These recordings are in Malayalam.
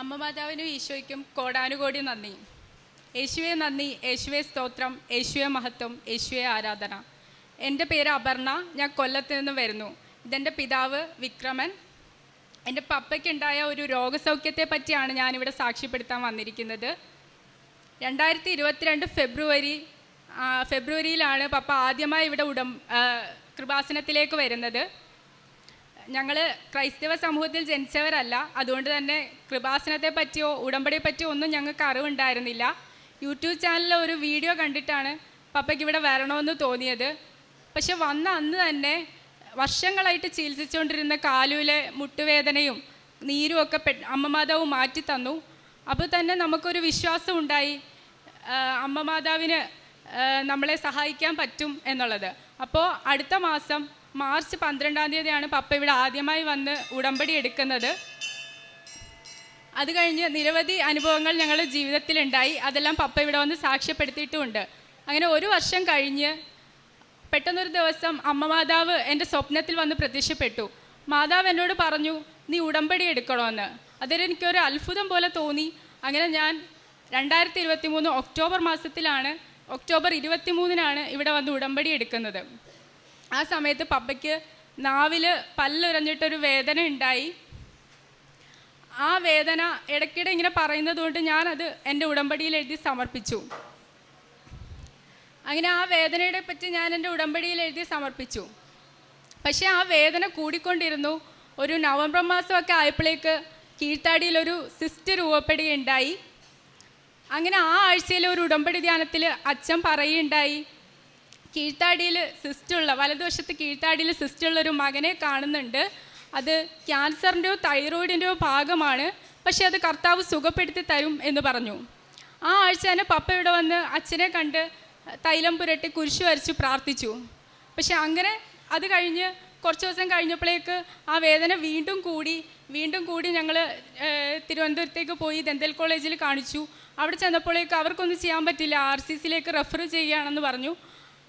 അമ്മ മാതാവിനും ഈശോയ്ക്കും കോടാനുകോടി നന്ദി. യേശുവെ നന്ദി യേശുവെ സ്തോത്രം യേശുവെ മഹത്വം യേശുവെ ആരാധന. എന്റെ പേര് അപർണ ഞാൻ കൊല്ലത്ത് നിന്ന് വരുന്നു. ഇതെന്റെ പിതാവ് വിക്രമൻ. എന്റെ പപ്പയ്ക്കുണ്ടായ ഒരു രോഗസൗഖ്യത്തെ പറ്റിയാണ് ഞാനിവിടെ സാക്ഷ്യപ്പെടുത്താൻ വന്നിരിക്കുന്നത്. രണ്ടായിരത്തി ഇരുപത്തിരണ്ട് ഫെബ്രുവരി ഫെബ്രുവരിയിലാണ് പപ്പ ആദ്യമായി ഇവിടെ ഉടം കൃപാസനത്തിലേക്ക് വരുന്നത്. ഞങ്ങൾ ക്രൈസ്തവ സമൂഹത്തിൽ ജനിച്ചവരല്ല. അതുകൊണ്ട് തന്നെ കൃപാസനത്തെ പറ്റിയോ ഉടമ്പടിയെ പറ്റിയോ ഒന്നും ഞങ്ങൾക്ക് അറിവുണ്ടായിരുന്നില്ല. യൂട്യൂബ് ചാനലിൽ ഒരു വീഡിയോ കണ്ടിട്ടാണ് പപ്പയ്ക്ക് ഇവിടെ വരണമെന്ന് തോന്നിയത്. പക്ഷെ വന്ന അന്ന് തന്നെ വർഷങ്ങളായിട്ട് ചികിത്സിച്ചുകൊണ്ടിരുന്ന കാലുവിലെ മുട്ടുവേദനയും നീരും ഒക്കെ പെ അമ്മമാതാവ് മാറ്റി തന്നു. അപ്പോൾ തന്നെ നമുക്കൊരു വിശ്വാസം ഉണ്ടായി ആ, അമ്മ മാതാവിന് ആ, നമ്മളെ സഹായിക്കാൻ പറ്റും എന്നുള്ളത്. അപ്പോൾ അടുത്ത മാസം മാർച്ച് പന്ത്രണ്ടാം തീയതിയാണ് പപ്പ ഇവിടെ ആദ്യമായി വന്ന് ഉടമ്പടി എടുക്കുന്നത്. അത് കഴിഞ്ഞ് നിരവധി അനുഭവങ്ങൾ ഞങ്ങളുടെ ജീവിതത്തിലുണ്ടായി. അതെല്ലാം പപ്പ ഇവിടെ വന്ന് സാക്ഷ്യപ്പെടുത്തിയിട്ടുമുണ്ട്. അങ്ങനെ ഒരു വർഷം കഴിഞ്ഞ് പെട്ടെന്നൊരു ദിവസം അമ്മ മാതാവ് എന്റെ സ്വപ്നത്തിൽ വന്ന് പ്രത്യക്ഷപ്പെട്ടു. മാതാവ് എന്നോട് പറഞ്ഞു നീ ഉടമ്പടി എടുക്കണമെന്ന് അതിൽ എനിക്കൊരു അത്ഭുതം പോലെ തോന്നി. അങ്ങനെ ഞാൻ രണ്ടായിരത്തി ഇരുപത്തി മൂന്ന് ഒക്ടോബർ മാസത്തിലാണ് ഒക്ടോബർ ഇരുപത്തി മൂന്നിനാണ് ഇവിടെ വന്ന് ഉടമ്പടി എടുക്കുന്നത്. ആ സമയത്ത് പപ്പയ്ക്ക് നാവിൽ പല്ലുരഞ്ഞിട്ടൊരു വേദന ഉണ്ടായി. ആ വേദന ഇടയ്ക്കിടെ ഇങ്ങനെ പറയുന്നത് കൊണ്ട് ഞാനത് എന്റെ ഉടമ്പടിയിൽ എഴുതി സമർപ്പിച്ചു. അങ്ങനെ ആ വേദനയുടെ പറ്റി ഞാൻ എന്റെ ഉടമ്പടിയിൽ എഴുതി സമർപ്പിച്ചു. പക്ഷേ ആ വേദന കൂടിക്കൊണ്ടിരുന്നു. ഒരു നവംബർ മാസമൊക്കെ ആയപ്പോഴേക്ക് കീഴ്ത്താടിയിലൊരു സിസ്റ്റ് രൂപപ്പെടുകയുണ്ടായി അങ്ങനെ ആ ആഴ്ചയിൽ ഒരു ഉടമ്പടി ധ്യാനത്തിൽ അച്ഛൻ പറയുകയുണ്ടായി കീഴ്ത്താടിയിൽ സിസ്റ്റുള്ള വലതുവശത്ത് കീഴ്ത്താടിയിൽ സിസ്റ്റുള്ള ഒരു മകനെ കാണുന്നുണ്ട്. അത് ക്യാൻസറിന്റെയോ തൈറോയിഡിന്റെയോ ഭാഗമാണ്. പക്ഷേ അത് കർത്താവ് സുഖപ്പെടുത്തി തരും എന്ന് പറഞ്ഞു. ആ ആഴ്ച തന്നെ പപ്പ ഇവിടെ വന്ന് അച്ഛനെ കണ്ട് തൈലം പുരട്ടി കുരിശു വരച്ച് പ്രാർത്ഥിച്ചു. പക്ഷെ അങ്ങനെ അത് കഴിഞ്ഞ് കുറച്ച് ദിവസം കഴിഞ്ഞപ്പോഴേക്ക് ആ വേദന വീണ്ടും കൂടി വീണ്ടും കൂടി ഞങ്ങൾ തിരുവനന്തപുരത്തേക്ക് പോയി ദന്തൽ കോളേജിൽ കാണിച്ചു. അവിടെ ചെന്നപ്പോഴേക്ക് അവർക്കൊന്നും ചെയ്യാൻ പറ്റില്ല. ആർ സി സിയിലേക്ക് റെഫർ ചെയ്യുകയാണെന്ന് പറഞ്ഞു.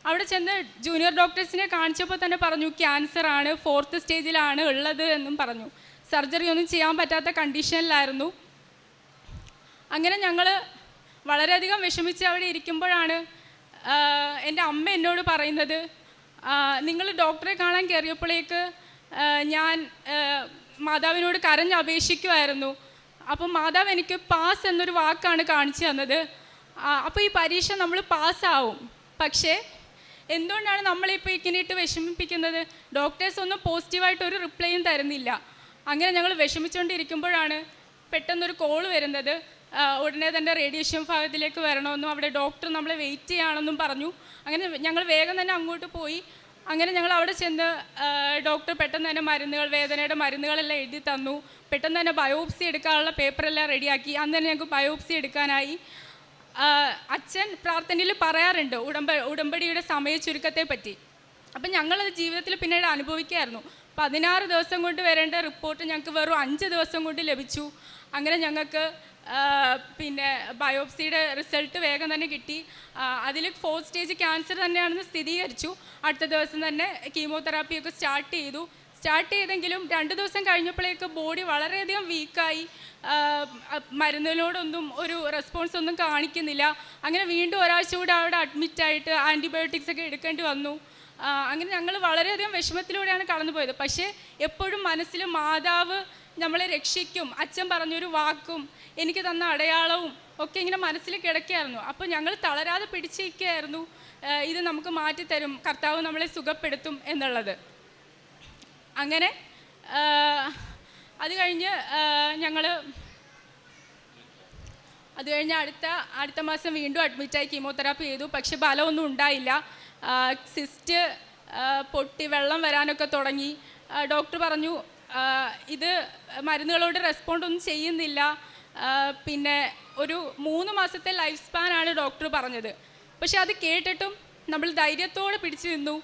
അവിടെ ചെന്ന് ജൂനിയർ ഡോക്ടേഴ്സിനെ കാണിച്ചപ്പോൾ തന്നെ പറഞ്ഞു ക്യാൻസർ ആണ് ഫോർത്ത് സ്റ്റേജിലാണ് ഉള്ളത് എന്നും പറഞ്ഞു. സർജറി ഒന്നും ചെയ്യാൻ പറ്റാത്ത കണ്ടീഷനിലായിരുന്നു അങ്ങനെ ഞങ്ങൾ വളരെയധികം വിഷമിച്ച് അവിടെ ഇരിക്കുമ്പോഴാണ് എന്റെ അമ്മ എന്നോട് പറയുന്നത് നിങ്ങൾ ഡോക്ടറെ കാണാൻ കയറിയപ്പോഴേക്ക് ഞാൻ മാതാവിനോട് കരഞ്ഞ് അപേക്ഷിക്കുമായിരുന്നു അപ്പം മാതാവ് എനിക്ക് പാസ് എന്നൊരു വാക്കാണ് കാണിച്ചു തന്നത്. അപ്പോൾ ഈ പരീക്ഷ നമ്മൾ പാസ്സാവും പക്ഷേ എന്തുകൊണ്ടാണ് നമ്മളിപ്പോൾ ഇങ്ങനെ ഇട്ട് വിഷമിപ്പിക്കുന്നത്? ഡോക്ടേഴ്സ് ഒന്നും പോസിറ്റീവായിട്ട് ഒരു റിപ്ലൈയും തരുന്നില്ല. അങ്ങനെ ഞങ്ങൾ വിഷമിച്ചുകൊണ്ടിരിക്കുമ്പോഴാണ് പെട്ടെന്നൊരു കോൾ വരുന്നത്. ഉടനെ തന്നെ റേഡിയേഷൻ ഭാഗത്തിലേക്ക് വരണമെന്നും അവിടെ ഡോക്ടർ നമ്മളെ വെയിറ്റ് ചെയ്യുകയാണെന്നും പറഞ്ഞു. അങ്ങനെ ഞങ്ങൾ വേഗം തന്നെ അങ്ങോട്ട് പോയി. അങ്ങനെ ഞങ്ങൾ അവിടെ ചെന്ന് ഡോക്ടർ പെട്ടെന്ന് തന്നെ മരുന്നുകൾ വേദനയുടെ മരുന്നുകളെല്ലാം എഴുതി തന്നു. പെട്ടെന്ന് തന്നെ ബയോപ്സി എടുക്കാനുള്ള പേപ്പറെല്ലാം റെഡിയാക്കി അന്ന് തന്നെ ഞങ്ങൾക്ക് ബയോപ്സി എടുക്കാനായി. അച്ഛൻ പ്രാർത്ഥനയിൽ പറയാറുണ്ട് ഉടമ്പ ഉടമ്പടിയുടെ സമയ ചുരുക്കത്തെ പറ്റി. അപ്പം ഞങ്ങളത് ജീവിതത്തിൽ പിന്നീട് അനുഭവിക്കായിരുന്നു. പതിനാറ് ദിവസം കൊണ്ട് വരേണ്ട റിപ്പോർട്ട് ഞങ്ങൾക്ക് വെറും അഞ്ച് ദിവസം കൊണ്ട് ലഭിച്ചു. അങ്ങനെ ഞങ്ങൾക്ക് പിന്നെ ബയോപ്സിയുടെ റിസൾട്ട് വേഗം തന്നെ കിട്ടി. അതിൽ ഫോർത്ത് സ്റ്റേജ് ക്യാൻസർ തന്നെയാണെന്ന് സ്ഥിരീകരിച്ചു. അടുത്ത ദിവസം തന്നെ കീമോതെറാപ്പിയൊക്കെ സ്റ്റാർട്ട് ചെയ്തു. സ്റ്റാർട്ട് ചെയ്തെങ്കിലും രണ്ട് ദിവസം കഴിഞ്ഞപ്പോഴേക്ക് ബോഡി വളരെയധികം വീക്കായി മരുന്നിനോടൊന്നും ഒരു റെസ്പോൺസ് ഒന്നും കാണിക്കുന്നില്ല. അങ്ങനെ വീണ്ടും ഒരാഴ്ച കൂടെ അവിടെ അഡ്മിറ്റായിട്ട് ആന്റിബയോട്ടിക്സ് ഒക്കെ എടുക്കേണ്ടി വന്നു. അങ്ങനെ ഞങ്ങൾ വളരെയധികം വിഷമത്തിലൂടെയാണ് കടന്നുപോയത്. പക്ഷേ എപ്പോഴും മനസ്സിൽ മാതാവ് നമ്മളെ രക്ഷിക്കും അച്ഛൻ പറഞ്ഞൊരു വാക്കും എനിക്ക് തന്ന അടയാളവും ഒക്കെ ഇങ്ങനെ മനസ്സിൽ കിടക്കുകയായിരുന്നു. അപ്പോൾ ഞങ്ങൾ തളരാതെ പിടിച്ചിരിക്കുകയായിരുന്നു. ഇത് നമുക്ക് മാറ്റിത്തരും കർത്താവ് നമ്മളെ സുഖപ്പെടുത്തും എന്നുള്ളത്. അങ്ങനെ അത് കഴിഞ്ഞ് ഞങ്ങൾ അത് കഴിഞ്ഞ് അടുത്ത അടുത്ത മാസം വീണ്ടും അഡ്മിറ്റായി കീമോതെറാപ്പി ചെയ്തു. പക്ഷെ ഫലമൊന്നും ഉണ്ടായില്ല. സിസ്റ്റ് പൊട്ടി വെള്ളം വരാനൊക്കെ തുടങ്ങി. ഡോക്ടർ പറഞ്ഞു ഇത് മരുന്നുകളോട് റെസ്പോണ്ട് ഒന്നും ചെയ്യുന്നില്ല. പിന്നെ ഒരു മൂന്ന് മാസത്തെ ലൈഫ് സ്പാനാണ് ഡോക്ടർ പറഞ്ഞത്. പക്ഷെ അത് കേട്ടിട്ടും നമ്മൾ ധൈര്യത്തോടെ പിടിച്ചു നിന്നു.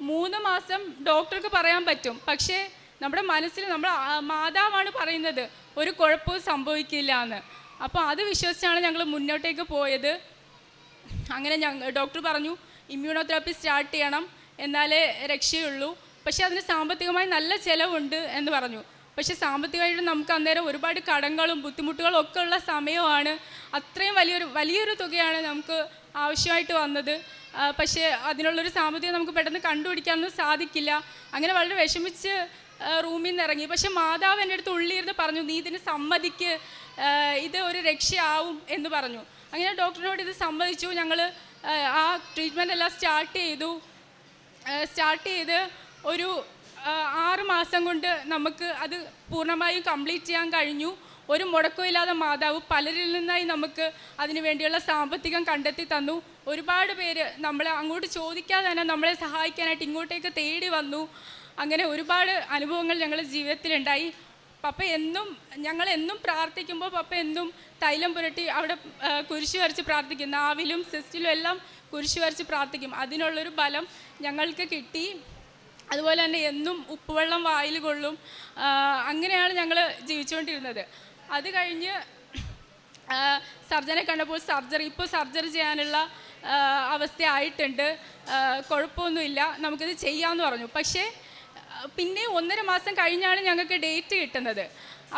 മൂന്ന് മാസം ഡോക്ടർക്ക് പറയാൻ പറ്റും. പക്ഷേ നമ്മുടെ മനസ്സിൽ നമ്മൾ മാതാവാണ് പറയുന്നത് ഒരു കുഴപ്പവും സംഭവിക്കില്ല എന്ന് അപ്പോൾ അത് വിശ്വസിച്ചാണ് ഞങ്ങൾ മുന്നോട്ടേക്ക് പോയത്. അങ്ങനെ ഞങ്ങൾ ഡോക്ടർ പറഞ്ഞു ഇമ്മ്യൂണോതെറാപ്പി സ്റ്റാർട്ട് ചെയ്യണം എന്നാലേ രക്ഷയുള്ളൂ. പക്ഷേ അതിന് സാമ്പത്തികമായി നല്ല ചിലവുണ്ട് എന്ന് പറഞ്ഞു. പക്ഷേ സാമ്പത്തികമായിട്ട് നമുക്ക് അന്നേരം ഒരുപാട് കടങ്ങളും ബുദ്ധിമുട്ടുകളും ഒക്കെ ഉള്ള സമയമാണ് അത്രയും വലിയൊരു വലിയൊരു തുകയാണ് നമുക്ക് ആവശ്യമായിട്ട് വന്നത്. പക്ഷേ അതിനുള്ളൊരു സാമ്പത്തികം നമുക്ക് പെട്ടെന്ന് കണ്ടുപിടിക്കാനൊന്നും സാധിക്കില്ല. അങ്ങനെ വളരെ വിഷമിച്ച് റൂമിൽ നിന്ന് ഇറങ്ങി. പക്ഷെ മാതാവ് എന്റെ അടുത്ത് ഉള്ളിയിരുന്ന് പറഞ്ഞു നീ ഇതിന് സമ്മതിക്ക് ഇത് ഒരു രക്ഷയാവും എന്ന് പറഞ്ഞു. അങ്ങനെ ഡോക്ടറിനോട് ഇത് സമ്മതിച്ചു. ഞങ്ങൾ ആ ട്രീറ്റ്മെന്റ് എല്ലാം സ്റ്റാർട്ട് ചെയ്തു. സ്റ്റാർട്ട് ചെയ്ത് ഒരു ആറ് മാസം കൊണ്ട് നമുക്ക് അത് പൂർണമായും കംപ്ലീറ്റ് ചെയ്യാൻ കഴിഞ്ഞു. ഒരു മുടക്കമില്ലാതെ മാതാവ് പലരിൽ നിന്നായി നമുക്ക് അതിനു വേണ്ടിയുള്ള സാമ്പത്തികം കണ്ടെത്തി തന്നു. ഒരുപാട് പേര് നമ്മളെ അങ്ങോട്ട് ചോദിക്കാതെ തന്നെ നമ്മളെ സഹായിക്കാനായിട്ട് ഇങ്ങോട്ടേക്ക് തേടി വന്നു. അങ്ങനെ ഒരുപാട് അനുഭവങ്ങൾ ഞങ്ങളുടെ ജീവിതത്തിലുണ്ടായി. പപ്പ എന്നും ഞങ്ങൾ എന്നും പ്രാർത്ഥിക്കുമ്പോൾ പപ്പ എന്നും തൈലം പുരട്ടി അവിടെ കുരിശു വരച്ച് പ്രാർത്ഥിക്കും. നാവിലും സിസ്റ്റിലും എല്ലാം കുരിശ് വരച്ച് പ്രാർത്ഥിക്കും. അതിനുള്ളൊരു ബലം ഞങ്ങൾക്ക് കിട്ടി. അതുപോലെ തന്നെ എന്നും ഉപ്പുവെള്ളം വായിൽ കൊള്ളും. അങ്ങനെയാണ് ഞങ്ങൾ ജീവിച്ചുകൊണ്ടിരുന്നത്. അത് കഴിഞ്ഞ് സർജനെ കണ്ടപ്പോൾ സർജറി ഇപ്പോൾ സർജറി ചെയ്യാനുള്ള അവസ്ഥയായിട്ടുണ്ട്. കുഴപ്പമൊന്നുമില്ല. നമുക്കിത് ചെയ്യാമെന്ന് പറഞ്ഞു. പക്ഷേ പിന്നെ ഒന്നര മാസം കഴിഞ്ഞാണ് ഞങ്ങൾക്ക് ഡേറ്റ് കിട്ടുന്നത്.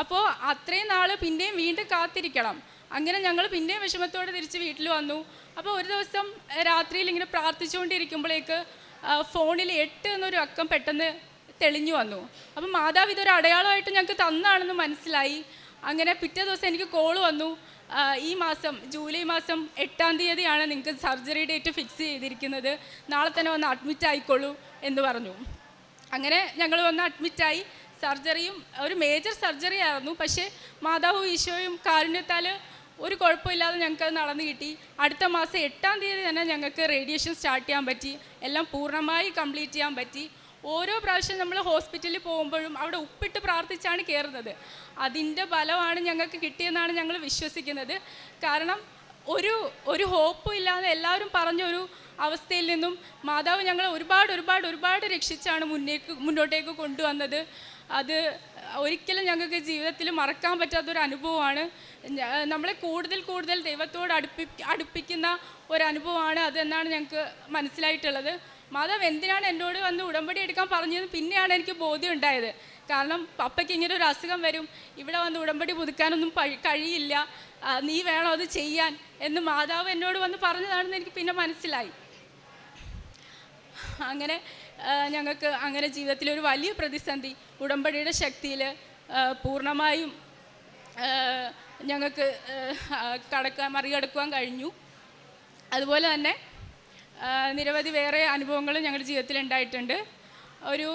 അപ്പോൾ അത്രയും നാൾ പിന്നെയും വീണ്ടും കാത്തിരിക്കണം. അങ്ങനെ ഞങ്ങൾ പിന്നെയും വിഷമത്തോടെ തിരിച്ച് വീട്ടിൽ വന്നു. അപ്പോൾ ഒരു ദിവസം രാത്രിയിൽ ഇങ്ങനെ പ്രാർത്ഥിച്ചുകൊണ്ടിരിക്കുമ്പോഴേക്ക് ഫോണിൽ എട്ട് എന്നൊരു അക്കം പെട്ടെന്ന് തെളിഞ്ഞു വന്നു. അപ്പം മാതാവ് ഇതൊരു അടയാളമായിട്ട് ഞങ്ങൾക്ക് തന്നാണെന്ന് മനസ്സിലായി. അങ്ങനെ പിറ്റേ ദിവസം എനിക്ക് കോൾ വന്നു. ഈ മാസം ജൂലൈ മാസം എട്ടാം തീയതിയാണ് നിങ്ങൾക്ക് സർജറി ഡേറ്റ് ഫിക്സ് ചെയ്തിരിക്കുന്നത്. നാളെ തന്നെ വന്ന് അഡ്മിറ്റ് ആയിക്കോളൂ എന്ന് പറഞ്ഞു. അങ്ങനെ ഞങ്ങൾ വന്ന് അഡ്മിറ്റായി സർജറിയും ഒരു മേജർ സർജറി ആയിരുന്നു. പക്ഷേ മാതാവും ഈശോയും കാരുണ്യത്താൽ ഒരു കുഴപ്പമില്ലാതെ ഞങ്ങൾക്ക് നടന്നു കിട്ടി. അടുത്ത മാസം എട്ടാം തീയതി തന്നെ ഞങ്ങൾക്ക് റേഡിയേഷൻ സ്റ്റാർട്ട് ചെയ്യാൻ പറ്റി. എല്ലാം പൂർണമായി കംപ്ലീറ്റ് ചെയ്യാൻ പറ്റി. ഓരോ പ്രാവശ്യം നമ്മൾ ഹോസ്പിറ്റലിൽ പോകുമ്പോഴും അവിടെ ഉപ്പിട്ട് പ്രാർത്ഥിച്ചാണ് കയറുന്നത്. അതിന്റെ ഫലമാണ് ഞങ്ങൾക്ക് കിട്ടിയെന്നാണ് ഞങ്ങൾ വിശ്വസിക്കുന്നത്. കാരണം ഒരു ഒരു ഹോപ്പും ഇല്ലാതെ എല്ലാവരും പറഞ്ഞ ഒരു അവസ്ഥയിൽ നിന്നും മാതാവ് ഞങ്ങളെ ഒരുപാട് ഒരുപാട് ഒരുപാട് രക്ഷിച്ചാണ് മുന്നേക്ക് മുന്നോട്ടേക്ക് കൊണ്ടുവന്നത്. അത് ഒരിക്കലും ഞങ്ങൾക്ക് ജീവിതത്തിൽ മറക്കാൻ പറ്റാത്തൊരു അനുഭവമാണ്. നമ്മളെ കൂടുതൽ കൂടുതൽ ദൈവത്തോട് അടുപ്പി അടുപ്പിക്കുന്ന ഒരു അനുഭവമാണ് അതെന്നാണ് ഞങ്ങൾക്ക് മനസ്സിലായിട്ടുള്ളത്. മാതാവ് എന്തിനാണ് എന്നോട് വന്ന് ഉടമ്പടി എടുക്കാൻ പറഞ്ഞത് പിന്നെയാണ് എനിക്ക് ബോധ്യം ഉണ്ടായത് കാരണം പപ്പയ്ക്ക് ഇങ്ങനെ ഒരു അസുഖം വരും. ഇവിടെ വന്ന് ഉടമ്പടി പുതുക്കാനൊന്നും കഴിയില്ല. നീ വേണം അത് ചെയ്യാൻ? എന്ന് മാതാവ് എന്നോട് വന്ന് പറഞ്ഞതാണെന്ന് എനിക്ക് പിന്നെ മനസ്സിലായി. അങ്ങനെ ഞങ്ങൾക്ക് അങ്ങനെ ജീവിതത്തിൽ ഒരു വലിയ പ്രതിസന്ധി ഉടമ്പടിയുടെ ശക്തിയിൽ പൂർണമായും ഞങ്ങൾക്ക് കടക്കാൻ മറികടക്കുവാൻ കഴിഞ്ഞു. അതുപോലെ തന്നെ നിരവധി വേറെ അനുഭവങ്ങളും ഞങ്ങളുടെ ജീവിതത്തിൽ ഉണ്ടായിട്ടുണ്ട്. ഒരു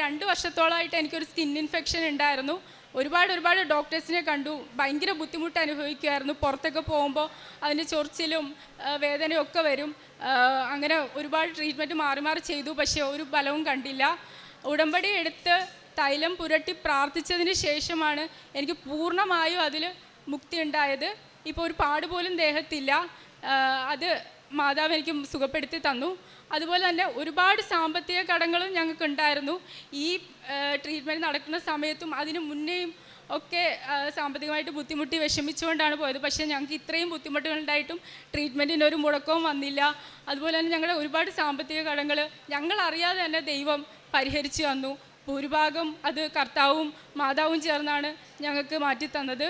രണ്ട് വർഷത്തോളമായിട്ട് എനിക്കൊരു സ്കിൻ ഇൻഫെക്ഷൻ ഉണ്ടായിരുന്നു. ഒരുപാട് ഒരുപാട് ഡോക്ടേഴ്സിനെ കണ്ടു. ഭയങ്കര ബുദ്ധിമുട്ട് അനുഭവിക്കുമായിരുന്നു പുറത്തൊക്കെ പോകുമ്പോൾ അതിന് ചൊറിച്ചിലും വേദനയൊക്കെ വരും. അങ്ങനെ ഒരുപാട് ട്രീറ്റ്മെന്റ് മാറി മാറി ചെയ്തു. പക്ഷേ ഒരു ഫലവും കണ്ടില്ല. ഉടമ്പടി എടുത്ത് തൈലം പുരട്ടി പ്രാർത്ഥിച്ചതിന് ശേഷമാണ് എനിക്ക് പൂർണമായും അതിൽ മുക്തി ഉണ്ടായത്. ഇപ്പോൾ ഒരു പാട് പോലും ദേഹത്തില്ല. അത് മാതാവ് എനിക്ക് സുഖപ്പെടുത്തി തന്നു. അതുപോലെ തന്നെ ഒരുപാട് സാമ്പത്തിക കടങ്ങളും ഞങ്ങൾക്ക് ഉണ്ടായിരുന്നു ഈ ട്രീറ്റ്മെന്റ് നടക്കുന്ന സമയത്തും അതിന് മുന്നേയും ഒക്കെ സാമ്പത്തികമായിട്ട് ബുദ്ധിമുട്ടി വിഷമിച്ചുകൊണ്ടാണ് പോയത്. പക്ഷേ ഞങ്ങൾക്ക് ഇത്രയും ബുദ്ധിമുട്ടുകളുണ്ടായിട്ടും ട്രീറ്റ്മെന്റിന് ഒരു മുടക്കവും വന്നില്ല. അതുപോലെ തന്നെ ഞങ്ങളുടെ ഒരുപാട് സാമ്പത്തിക കടങ്ങൾ ഞങ്ങൾ അറിയാതെ തന്നെ ദൈവം പരിഹരിച്ചു തന്നു. ഭൂരിഭാഗം അത് കർത്താവും മാതാവും ചേർന്നാണ് ഞങ്ങൾക്ക് മാറ്റി തന്നത്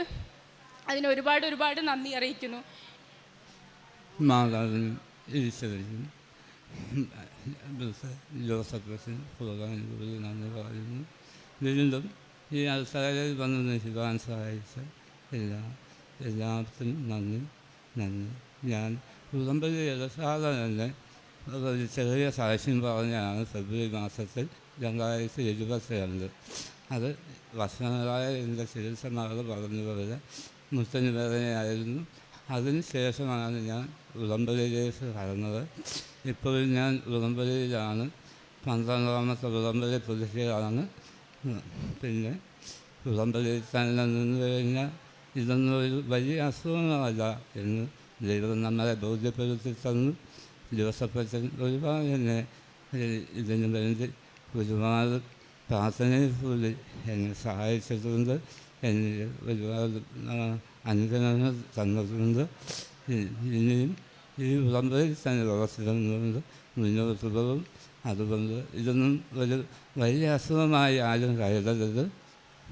അതിന് ഒരുപാട് ഒരുപാട് നന്ദി അറിയിക്കുന്നു. മാതാവിനും ഈശ്വരനും ജോസഫസിനും പുറകാനുകൂടി നന്ദി പറയുന്നു വീണ്ടും ഈ അവസരത്തിൽ വന്ന് നശിക്കാൻ സഹായിച്ച എല്ലാ എല്ലാത്തിനും നന്ദി നന്ദി. ഞാൻ ഉടമ്പടി എടുക്കാതെ തന്നെ ഒരു ചെറിയ സാക്ഷ്യം പറഞ്ഞാണ് ഫെബ്രുവരി മാസത്തിൽ രണ്ടായിരത്തി ഇരുപത്തിരണ്ട്. അത് വർഷങ്ങളായ എന്റെ ചികിത്സ മകൾ പറഞ്ഞതുപോലെ മുത്തന് അതിന് ശേഷമാണ് ഞാൻ ഉടമ്പടിയിലേക്ക് കടന്നത്. ഇപ്പോഴും ഞാൻ ഉടമ്പടിയിലാണ് പന്ത്രണ്ടാമത്തെ ഉടമ്പടി പുതുക്കിയതാണ്. പിന്നെ ഉടമ്പടിയിൽ തന്നെ നിന്ന് കഴിഞ്ഞാൽ ഇതൊന്നും ഒരു വലിയ അസുഖങ്ങളല്ല എന്ന് ദൈവം നമ്മളെ ബോധ്യപ്പെടുത്തി തന്നു. ദിവസപ്പച്ചൻ ഒരുപാട് എന്നെ ഇതിന് വേണ്ടി ഒരുപാട് പ്രാർത്ഥനയിൽ കൂടി എന്നെ സഹായിച്ചിട്ടുണ്ട്. എന്നെ ഒരുപാട് അനുഗ്രഹങ്ങൾ തന്നിട്ടുണ്ട് ഇനിയും ഈ ഉടമ്പയിൽ തന്നെ ഉറച്ചിരുന്നുകൊണ്ട് മുന്നോട്ടുള്ളതും അതുകൊണ്ട് ഇതൊന്നും ഒരു വലിയ അസുഖമായി ആരും കരുതരുത്.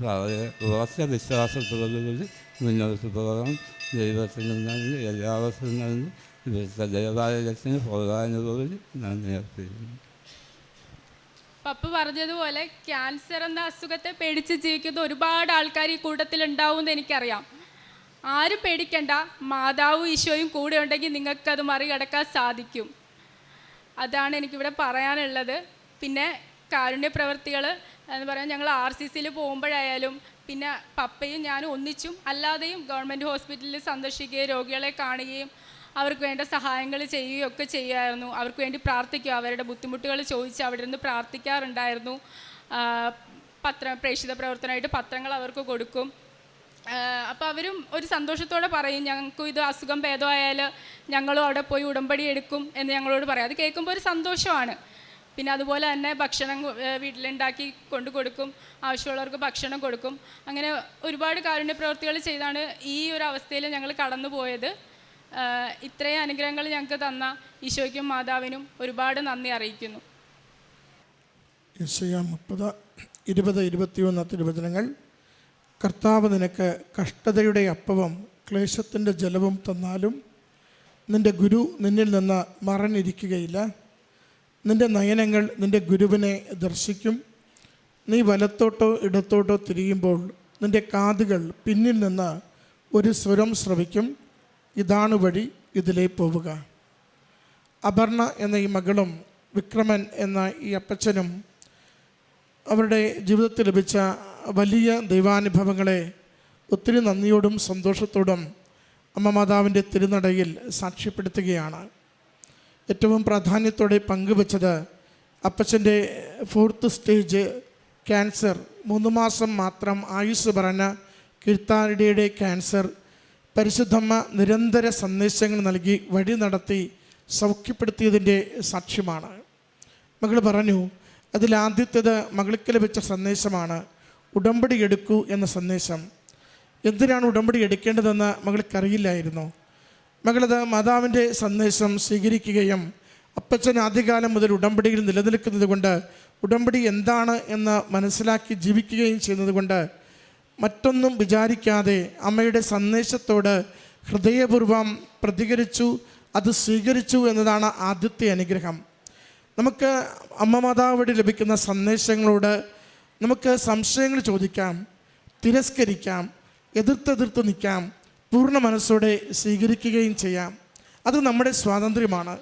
വളരെ ഉറച്ച വിശ്വാസത്തോടുകൂടി മുന്നോട്ട് പോകാം ദൈവത്തിൽ നിന്ന് എല്ലാവർക്കും നിന്ന് ഇവിടുത്തെ ദേവാലയത്തിന് പോകാനുകൂടി നന്ദി അർപ്പിക്കുന്നു. പപ്പ പറഞ്ഞതുപോലെ ക്യാൻസർ എന്ന അസുഖത്തെ പേടിച്ച് ജീവിക്കുന്ന ഒരുപാട് ആൾക്കാർ ഈ കൂട്ടത്തിൽ ഉണ്ടാവുമെന്ന് എനിക്കറിയാം. ആരും പേടിക്കണ്ട. മാതാവും ഈശോയും കൂടെ ഉണ്ടെങ്കിൽ നിങ്ങൾക്കത് മറികടക്കാൻ സാധിക്കും. അതാണ് എനിക്കിവിടെ പറയാനുള്ളത്. പിന്നെ കാരുണ്യ പ്രവർത്തികൾ എന്ന് പറയാൻ ഞങ്ങൾ ആർ സി സിയിൽ പോകുമ്പോഴായാലും പിന്നെ പപ്പയും ഞാനും ഒന്നിച്ചും അല്ലാതെയും ഗവൺമെന്റ് ഹോസ്പിറ്റലിൽ സന്ദർശിക്കുകയും രോഗികളെ കാണുകയും അവർക്ക് വേണ്ട സഹായങ്ങൾ ചെയ്യുകയും ഒക്കെ ചെയ്യുമായിരുന്നു. അവർക്ക് വേണ്ടി പ്രാർത്ഥിക്കുക അവരുടെ ബുദ്ധിമുട്ടുകൾ ചോദിച്ച് അവിടെ നിന്ന് പ്രാർത്ഥിക്കാറുണ്ടായിരുന്നു പത്ര പ്രേക്ഷിത പ്രവർത്തനമായിട്ട് പത്രങ്ങൾ അവർക്ക് കൊടുക്കും. അപ്പോൾ അവരും ഒരു സന്തോഷത്തോടെ പറയും ഞങ്ങൾക്ക് ഇത് അസുഖം ഭേദമായാൽ ഞങ്ങളും അവിടെ പോയി ഉടമ്പടി എടുക്കും എന്ന് ഞങ്ങളോട് പറയും. അത് കേൾക്കുമ്പോൾ ഒരു സന്തോഷമാണ്. പിന്നെ അതുപോലെ തന്നെ ഭക്ഷണം വീട്ടിലുണ്ടാക്കി കൊണ്ടു കൊടുക്കും ആവശ്യമുള്ളവർക്ക് ഭക്ഷണം കൊടുക്കും. അങ്ങനെ ഒരുപാട് കാരുണ്യ പ്രവൃത്തികൾ ചെയ്താണ് ഈ ഒരു അവസ്ഥയിൽ ഞങ്ങൾ കടന്നു പോയത് ഇത്രയും അനുഗ്രഹങ്ങൾ ഞങ്ങൾക്ക് തന്ന ഈശോയ്ക്കും മാതാവിനും ഒരുപാട് നന്ദി അറിയിക്കുന്നു. മുപ്പത് ഇരുപത് ഇരുപത്തിയൊന്ന് തിരുവചനങ്ങൾ കർത്താവ് നിനക്ക് കഷ്ടതയുടെ അപ്പവും ക്ലേശത്തിന്റെ ജലവും തന്നാലും നിന്റെ ഗുരു നിന്നിൽ നിന്ന് മറഞ്ഞിരിക്കുകയില്ല. നിന്റെ നയനങ്ങൾ നിന്റെ ഗുരുവിനെ ദർശിക്കും. നീ വലത്തോട്ടോ ഇടത്തോട്ടോ തിരിയുമ്പോൾ നിന്റെ കാതുകൾ പിന്നിൽ നിന്ന് ഒരു സ്വരം ശ്രവിക്കും ഇതാണ് വഴി ഇതിലേ പോവുക. അപർണ എന്ന ഈ മകളും വിക്രമൻ എന്ന ഈ അപ്പച്ചനും അവരുടെ ജീവിതത്തിൽ ലഭിച്ച വലിയ ദൈവാനുഭവങ്ങളെ ഒത്തിരി നന്ദിയോടും സന്തോഷത്തോടും അമ്മ മാതാവിന്റെ തിരുനടയിൽ സാക്ഷ്യപ്പെടുത്തുകയാണ്. ഏറ്റവും പ്രാധാന്യത്തോടെ പങ്കുവച്ചത് അപ്പച്ചന്റെ ഫോർത്ത് സ്റ്റേജ് ക്യാൻസർ മൂന്ന് മാസം മാത്രം ആയുസ് പറഞ്ഞ കീഴ്ത്താരിയുടെ ക്യാൻസർ പരിശുദ്ധമ്മ നിരന്തര സന്ദേശങ്ങൾ നൽകി വഴി നടത്തി സൗഖ്യപ്പെടുത്തിയതിന്റെ സാക്ഷ്യമാണ്. മകൾ പറഞ്ഞു അതിലാദ്യത്തേത് മകൾക്ക് ലഭിച്ച സന്ദേശമാണ്. ഉടമ്പടി എടുക്കൂ എന്ന സന്ദേശം. എന്തിനാണ് ഉടമ്പടി എടുക്കേണ്ടതെന്ന് മകൾക്കറിയില്ലായിരുന്നു. മകളത് മാതാവിന്റെ സന്ദേശം സ്വീകരിക്കുകയും അപ്പച്ചൻ ആദ്യകാലം മുതൽ ഉടമ്പടിയിൽ നിലനിൽക്കുന്നത് കൊണ്ട് ഉടമ്പടി എന്താണ് എന്ന് മനസ്സിലാക്കി ജീവിക്കുകയും ചെയ്യുന്നതുകൊണ്ട് മറ്റൊന്നും വിചാരിക്കാതെ അമ്മയുടെ സന്ദേശത്തോട് ഹൃദയപൂർവം പ്രതികരിച്ചു അത് സ്വീകരിച്ചു എന്നതാണ് ആദ്യത്തെ അനുഗ്രഹം. നമുക്ക് അമ്മ മാതാവ് വഴി ലഭിക്കുന്ന സന്ദേശങ്ങളോട് നമുക്ക് സംശയങ്ങൾ ചോദിക്കാം തിരസ്കരിക്കാം എതിർത്തെതിർത്ത് നിൽക്കാം പൂർണ മനസ്സോടെ സ്വീകരിക്കുകയും ചെയ്യാം. അത് നമ്മുടെ സ്വാതന്ത്ര്യമാണ്.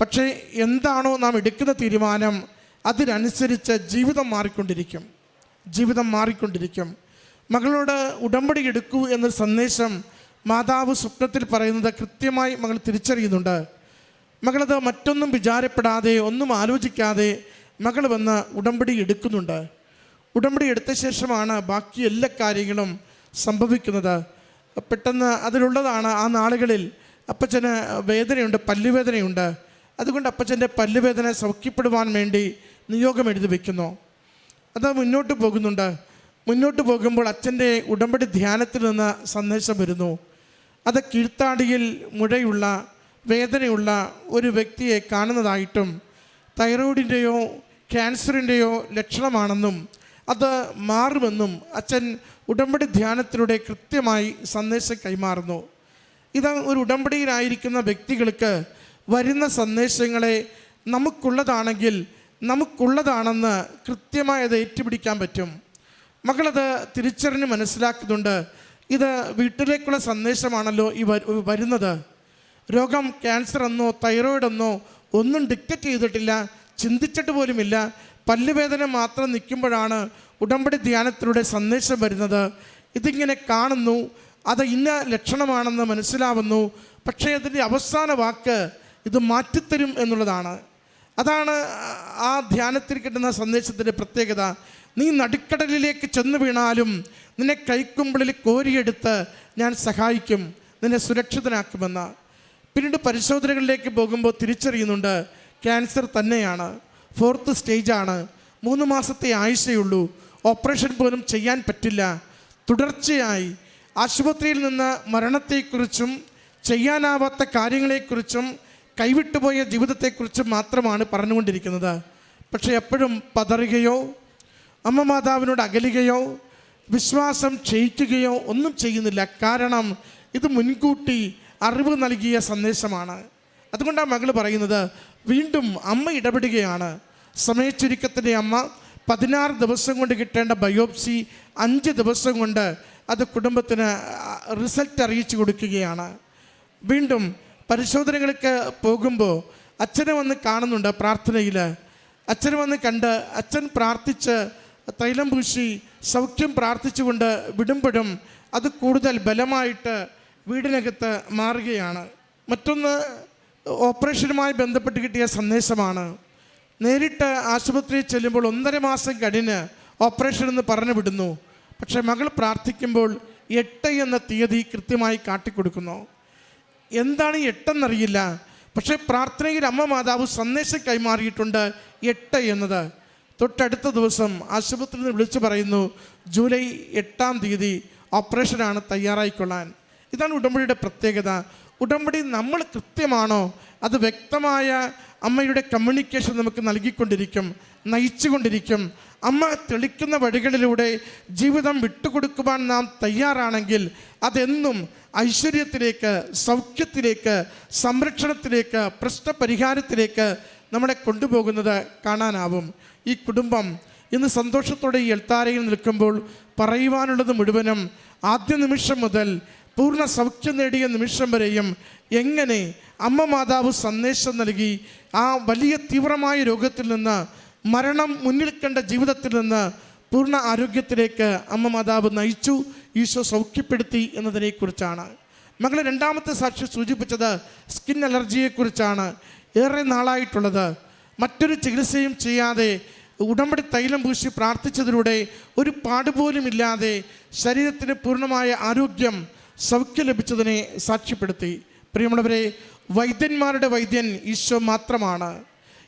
പക്ഷേ എന്താണോ നാം എടുക്കുന്ന തീരുമാനം അതിനനുസരിച്ച് ജീവിതം മാറിക്കൊണ്ടിരിക്കും. ജീവിതം മാറിക്കൊണ്ടിരിക്കും. മകളോട് ഉടമ്പടി എടുക്കൂ എന്ന സന്ദേശം മാതാവ് സ്വപ്നത്തിൽ പറയുന്നത് കൃത്യമായി മകൾ തിരിച്ചറിയുന്നുണ്ട്. മകളത് മറ്റൊന്നും വിചാരപ്പെടാതെ ഒന്നും ആലോചിക്കാതെ മകൾ വന്ന് ഉടമ്പടി എടുക്കുന്നുണ്ട്. ഉടമ്പടി എടുത്ത ശേഷമാണ് ബാക്കി എല്ലാ കാര്യങ്ങളും സംഭവിക്കുന്നത്. പെട്ടെന്ന് അതിലുള്ളതാണ്. ആ നാളുകളിൽ അപ്പച്ചന് വേദനയുണ്ട് പല്ലുവേദനയുണ്ട്. അതുകൊണ്ട് അപ്പച്ചന്റെ പല്ലുവേദന സൗഖ്യപ്പെടുവാൻ വേണ്ടി നിയോഗം എഴുതി വയ്ക്കുന്നു അത് മുന്നോട്ട് പോകുന്നുണ്ട്. മുന്നോട്ട് പോകുമ്പോൾ അച്ഛന്റെ ഉടമ്പടി ധ്യാനത്തിൽ നിന്ന് സന്ദേശം വരുന്നു. അത് കീഴ്ത്താടിയിൽ മുഴയുള്ള വേദനയുള്ള ഒരു വ്യക്തിയെ കാണുന്നതായിട്ടും തൈറോയിഡിന്റെയോ ക്യാൻസറിന്റെയോ ലക്ഷണമാണെന്നും അത് മാറുമെന്നും അച്ഛൻ ഉടമ്പടി ധ്യാനത്തിലൂടെ കൃത്യമായി സന്ദേശം കൈമാറുന്നു. ഇത് ഒരു ഉടമ്പടിയിലായിരിക്കുന്ന വ്യക്തികൾക്ക് വരുന്ന സന്ദേശങ്ങളെ നമുക്കുള്ളതാണെങ്കിൽ നമുക്കുള്ളതാണെന്ന് കൃത്യമായി അത് ഏറ്റുപിടിക്കാൻ പറ്റും. മകളത് തിരിച്ചറിഞ്ഞ് മനസ്സിലാക്കുന്നുണ്ട്. ഇത് വീട്ടിലേക്കുള്ള സന്ദേശമാണല്ലോ ഈ വരുന്നത്. രോഗം ക്യാൻസർ എന്നോ തൈറോയിഡ് എന്നോ ഒന്നും ഡിക്റ്ററ്റ് ചെയ്തിട്ടില്ല ചിന്തിച്ചിട്ട് പോലുമില്ല. പല്ലുവേദന മാത്രം നിൽക്കുമ്പോഴാണ് ഉടമ്പടി ധ്യാനത്തിലൂടെ സന്ദേശം വരുന്നത്. ഇതിങ്ങനെ കാണുന്നു. അത് ഇന്ന ലക്ഷണമാണെന്ന് മനസ്സിലാവുന്നു. പക്ഷേ അതിന്റെ അവസാന വാക്ക് ഇത് മാറ്റിത്തരും എന്നുള്ളതാണ്. അതാണ് ആ ധ്യാനത്തിൽ കിട്ടുന്ന സന്ദേശത്തിന്റെ പ്രത്യേകത. നീ നടുക്കടലിലേക്ക് ചെന്ന് വീണാലും നിന്നെ കൈക്കുമ്പിളിൽ കോരിയെടുത്ത് ഞാൻ സഹായിക്കും. നിന്നെ സുരക്ഷിതനാക്കുമെന്ന് പിന്നീട് പരിശോധനകളിലേക്ക് പോകുമ്പോൾ തിരിച്ചറിയുന്നുണ്ട്. ക്യാൻസർ തന്നെയാണ്. ഫോർത്ത് സ്റ്റേജാണ് മൂന്ന് മാസത്തെ ആഴ്ചയുള്ളൂ ഓപ്പറേഷൻ പോലും ചെയ്യാൻ പറ്റില്ല. തുടർച്ചയായി ആശുപത്രിയിൽ നിന്ന് മരണത്തെക്കുറിച്ചും ചെയ്യാനാവാത്ത കാര്യങ്ങളെക്കുറിച്ചും കൈവിട്ടുപോയ ജീവിതത്തെക്കുറിച്ചും മാത്രമാണ് പറഞ്ഞുകൊണ്ടിരിക്കുന്നത്. പക്ഷേ എപ്പോഴും പതറുകയോ അമ്മ മാതാവിനോട് അകലുകയോ വിശ്വാസം ക്ഷയിക്കുകയോ ഒന്നും ചെയ്യുന്നില്ല. കാരണം ഇത് മുൻകൂട്ടി അറിവ് നൽകിയ സന്ദേശമാണ്. അതുകൊണ്ടാണ് മകൾ പറയുന്നത് വീണ്ടും അമ്മ ഇടപെടുകയാണ്. സമയച്ചുരുക്കത്തിന്റെ അമ്മ പതിനാറ് ദിവസം കൊണ്ട് കിട്ടേണ്ട ബയോപ്സി അഞ്ച് ദിവസം കൊണ്ട് അത് കുടുംബത്തിന് റിസൾട്ട് അറിയിച്ചു കൊടുക്കുകയാണ്. വീണ്ടും പരിശോധനകൾക്ക് പോകുമ്പോൾ അച്ഛനെ വന്ന് കാണുന്നുണ്ട് പ്രാർത്ഥനയിൽ. അച്ഛനെ വന്ന് കണ്ട് അച്ഛൻ പ്രാർത്ഥിച്ച് തൈലം പൂശി സൗഖ്യം പ്രാർത്ഥിച്ചുകൊണ്ട് വിടുമ്പോഴും അത് കൂടുതൽ ബലമായിട്ട് വീടിനകത്ത് മാറുകയാണ്. മറ്റൊന്ന് ഓപ്പറേഷനുമായി ബന്ധപ്പെട്ട് കിട്ടിയ സന്ദേശമാണ്. നേരിട്ട് ആശുപത്രിയിൽ ചെല്ലുമ്പോൾ ഒന്നര മാസം കഴിഞ്ഞ് ഓപ്പറേഷൻ എന്ന് പറഞ്ഞു വിടുന്നു. പക്ഷേ മകൾ പ്രാർത്ഥിക്കുമ്പോൾ എട്ട് എന്ന തീയതി കൃത്യമായി കാട്ടിക്കൊടുക്കുന്നു. എന്താണ് എട്ടെന്നറിയില്ല. പക്ഷേ പ്രാർത്ഥനയിൽ അമ്മ മാതാവ് സന്ദേശം കൈമാറിയിട്ടുണ്ട് എട്ട് എന്നത്. തൊട്ടടുത്ത ദിവസം ആശുപത്രിയിൽ നിന്ന് വിളിച്ചു പറയുന്നു ജൂലൈ എട്ടാം തീയതി ഓപ്പറേഷനാണ് തയ്യാറായിക്കൊള്ളാൻ. ഇതാണ് ഉടമ്പടിയുടെ പ്രത്യേകത. ഉടമ്പടി നമ്മൾ കൃത്യമാണോ? അത് വ്യക്തമായ അമ്മയുടെ കമ്മ്യൂണിക്കേഷൻ നമുക്ക് നൽകിക്കൊണ്ടിരിക്കും നയിച്ചുകൊണ്ടിരിക്കും. അമ്മ തെളിക്കുന്ന വഴികളിലൂടെ ജീവിതം വിട്ടുകൊടുക്കുവാൻ നാം തയ്യാറാണെങ്കിൽ അതെന്നും ഐശ്വര്യത്തിലേക്ക് സൗഖ്യത്തിലേക്ക് സംരക്ഷണത്തിലേക്ക് പ്രശ്നപരിഹാരത്തിലേക്ക് നമ്മളെ കൊണ്ടുപോകുന്നത് കാണാനാവും. ഈ കുടുംബം ഇന്ന് സന്തോഷത്തോടെ ഈ എൽത്താരയിൽ നിൽക്കുമ്പോൾ പറയുവാനുള്ളത് മുഴുവനും ആദ്യ നിമിഷം മുതൽ പൂർണ സൗഖ്യം നേടിയ നിമിഷം വരെയും എങ്ങനെ അമ്മ മാതാവ് സന്ദേശം നൽകി ആ വലിയ തീവ്രമായ രോഗത്തിൽ നിന്ന് മരണം മുന്നിൽ കണ്ട ജീവിതത്തിൽ നിന്ന് പൂർണ ആരോഗ്യത്തിലേക്ക് അമ്മ മാതാവ് നയിച്ചു ഈശോ സൗഖ്യപ്പെടുത്തി എന്നതിനെക്കുറിച്ചാണ്. മകളെ രണ്ടാമത്തെ സാക്ഷി സൂചിപ്പിച്ചത് സ്കിൻ അലർജിയെക്കുറിച്ചാണ്. ഏറെ നാളായിട്ടുള്ളത്. മറ്റൊരു ചികിത്സയും ചെയ്യാതെ ഉടമ്പടി തൈലം പൂശി പ്രാർത്ഥിച്ചതിലൂടെ ഒരു പാടുപോലും ഇല്ലാതെ ശരീരത്തിന് പൂർണമായ ആരോഗ്യം സൗഖ്യം ലഭിച്ചതിനെ സാക്ഷ്യപ്പെടുത്തി. പ്രിയമുള്ളവരെ വൈദ്യന്മാരുടെ വൈദ്യൻ ഈശോ മാത്രമാണ്.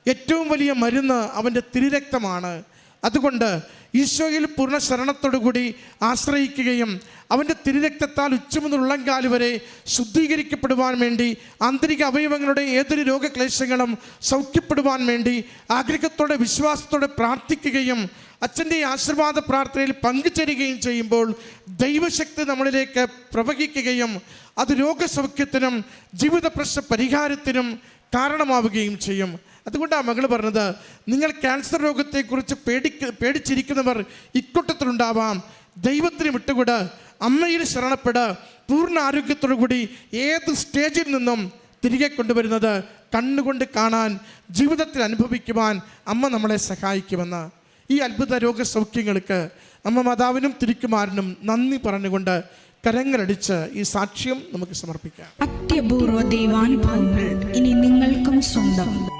ഏറ്റവും വലിയ മരുന്ന് അവന്റെ തിരുരക്തമാണ്. അതുകൊണ്ട് ഈശോയിൽ പൂർണ ശരണത്തോടുകൂടി ആശ്രയിക്കുകയും അവന്റെ തിരുരക്തത്താൽ ഉച്ചമുതലുള്ളങ്കാൽ വരെ ശുദ്ധീകരിക്കപ്പെടുവാൻ വേണ്ടി ആന്തരിക അവയവങ്ങളുടെ ഏതൊരു രോഗക്ലേശങ്ങളും സൗഖ്യപ്പെടുവാൻ വേണ്ടി ആഗ്രഹത്തോടെ വിശ്വാസത്തോടെ പ്രാർത്ഥിക്കുകയും അച്ഛന്റെ ആശീർവാദ പ്രാർത്ഥനയിൽ പങ്കുചേരുകയും ചെയ്യുമ്പോൾ ദൈവശക്തി നമ്മളിലേക്ക് പ്രവഹിക്കുകയും അത് രോഗസൗഖ്യത്തിനും ജീവിത പ്രശ്ന പരിഹാരത്തിനും കാരണമാവുകയും ചെയ്യും. അതുകൊണ്ടാണ് മകൾ പറഞ്ഞത് നിങ്ങൾ ക്യാൻസർ രോഗത്തെക്കുറിച്ച് പേടി പേടിച്ചിരിക്കുന്നവർ ഇക്കൂട്ടത്തിലുണ്ടാവാം. ദൈവത്തിന് വിട്ടുകൂട് അമ്മയിൽ ശരണപ്പെട് പൂർണ ആരോഗ്യത്തോടു കൂടി ഏത് സ്റ്റേജിൽ നിന്നും തിരികെ കൊണ്ടുവരുന്നത് കണ്ണുകൊണ്ട് കാണാൻ ജീവിതത്തിൽ അനുഭവിക്കുവാൻ അമ്മ നമ്മളെ സഹായിക്കുമെന്ന്. ഈ അത്ഭുത രോഗസൗഖ്യങ്ങൾക്ക് അമ്മ മാതാവിനും തിരിക്കുമാരനും നന്ദി പറഞ്ഞുകൊണ്ട് കരങ്ങളടിച്ച് ഈ സാക്ഷ്യം നമുക്ക് സമർപ്പിക്കാം. അത്യപൂർവ ദൈവാനുഭവങ്ങൾ ഇനി നിങ്ങൾക്കും സ്വന്തം.